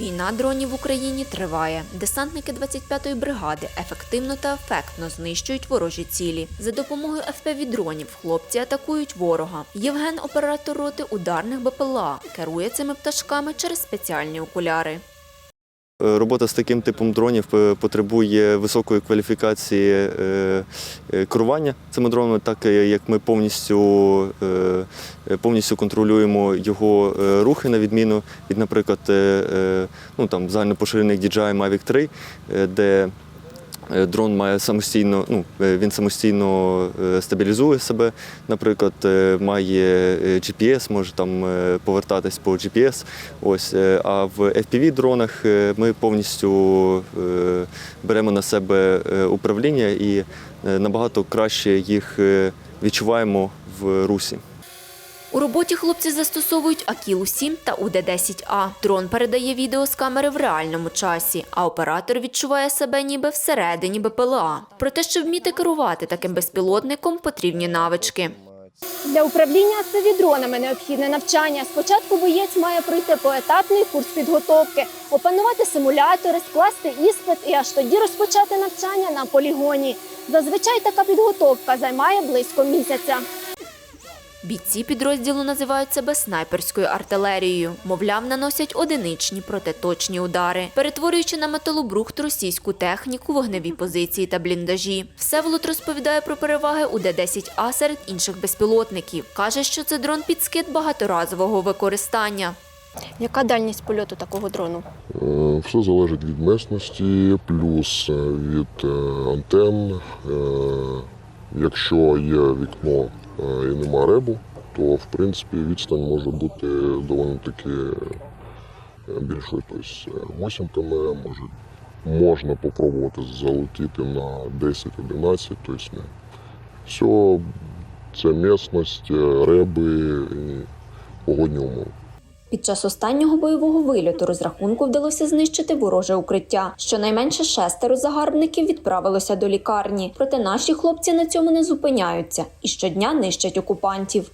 Війна дронів в Україні триває. Десантники 25-ї бригади ефективно та ефектно знищують ворожі цілі. За допомогою FPV-дронів хлопці атакують ворога. Євген, оператор роти ударних БПЛА, керує цими пташками через спеціальні окуляри. Е, Робота з таким типом дронів е, потребує високої кваліфікації е, керування цими дронами, так як ми повністю, повністю контролюємо його е, рухи, на відміну від, наприклад, е, е, ну, там, загальнопоширених DJI Mavic 3, е, де е, Дрон має самостійно, ну е, він самостійно е, стабілізує себе, наприклад, е, має е, GPS, може там е, повертатись по GPS. Ось, е, а в fpv дронах е, ми повністю е, беремо на себе е, управління і е, набагато краще їх е, відчуваємо в русі. У роботі хлопці застосовують Акілу 7 та УД-10А. Дрон передає відео з камери в реальному часі, а оператор відчуває себе ніби всередині БПЛА. Проте, щоб вміти керувати таким безпілотником, потрібні навички. Для управління дронами необхідне навчання. Спочатку боєць має пройти поетапний курс підготовки, опанувати симулятори, скласти іспит і аж тоді розпочати навчання на полігоні. Зазвичай така підготовка займає близько місяця. Бійці підрозділу називають себе снайперською артилерією. Мовляв, наносять одиничні протиточні удари, перетворюючи на металобрухт російську техніку, вогневі позиції та бліндажі. Всеволод розповідає про переваги УД-10А серед інших безпілотників. Каже, що це дрон під скид багаторазового використання. Яка дальність польоту такого дрону? Е, Все залежить від місності, плюс е, від е, антенн. Е, Якщо є вікно і нема ребу, то в принципі відстань може бути доволі таки е, більшою. Тобто 8 км може, можна попробувати залетіти на 10-11, тобто не. Все це місцевість, е, реби і погодні умови. Під час останнього бойового вильоту розрахунку вдалося знищити вороже укриття. Щонайменше шестеро загарбників відправилося до лікарні. Проте наші хлопці на цьому не зупиняються і щодня нищать окупантів.